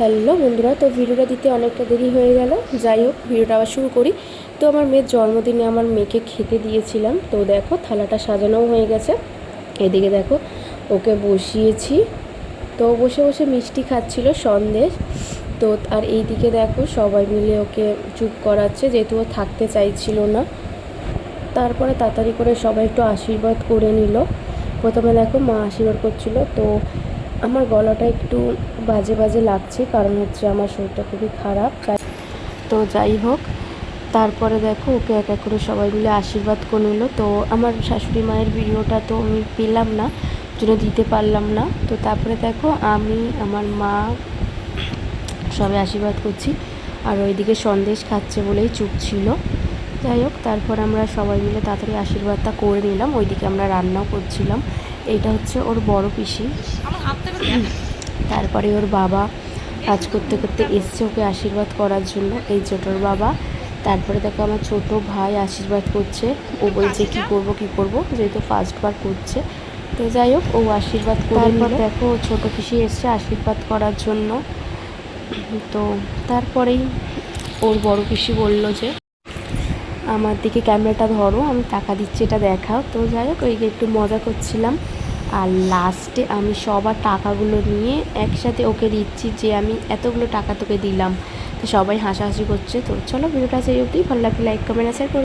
Hello বন্ধুরা, তো ভিডিওটা দিতে অনেকটা দেরি হয়ে গেল। যাই হোক, ভিডিওটা আবার শুরু করি। তো আমার মেয়ের জন্মদিনে আমার মেয়েকে খেতে দিয়েছিলাম। তো দেখো, থালাটা সাজানোও হয়ে গেছে। এদিকে দেখো, ওকে বসিয়েছি। তো বসে বসে মিষ্টি খাচ্ছিল, সন্দেশ। তো আর এইদিকে দেখো, সবাই মিলে ওকে চুপ করাচ্ছে, যেহেতু ও থাকতে চাইছিল না। তারপরে তাড়াতাড়ি করে সবাই একটু আশীর্বাদ করে নিল। প্রথমে দেখো মা আশীর্বাদ করছিল, তো আমার গলাটা একটু বাজে বাজে লাগছে, কারণ হচ্ছে আমার শরীরটা খুবই খারাপ। তো যাই হোক, তারপরে দেখো, ওকে এক এক করে সবাই মিলে আশীর্বাদ করে নিল। তো আমার শাশুড়ি মায়ের ভিডিওটা তো আমি পেলাম না জন্য দিতে পারলাম না। তো তারপরে দেখো, আমি, আমার মা সবাই আশীর্বাদ করছি, আর ওইদিকে সন্দেশ খাচ্ছে বলেই চুপ ছিল। যাই হোক, তারপর আমরা সবাই মিলে তাড়াতাড়ি আশীর্বাদটা করে নিলাম, ওইদিকে আমরা রান্নাও করছিলাম। এইটা হচ্ছে ওর বড় পিসি। তারপরে ওর বাবা কাজ করতে করতে এসছে ওকে আশীর্বাদ করার জন্য এই ছোটোর বাবা। তারপরে দেখো আমার ছোট ভাই আশীর্বাদ করছে। ও বলছে কি করব কি করব? যেহেতু ফার্স্ট বার করছে। তো যাই হোক ও আশীর্বাদ তারপর? দেখো ও ছোট পিসি এসছে আশীর্বাদ করার জন্য। তো তারপরেই ওর বড় পিসি বলল যে আমার দিকে ক্যামেরাটা ধরো, আমি টাকা দিচ্ছি, এটা দেখাও। তো যাই হোক ওইকে একটু মজা করছিলাম। আর লাস্টে আমি সবার টাকাগুলো নিয়ে একসাথে ওকে দিচ্ছি যে আমি এতগুলো টাকা তোকে দিলাম। তো সবাই হাসাহাসি করছে। তো চলো, ভিডিওটা সেই অবধি। ভালো লাগলে লাইক কমেন্ট করে।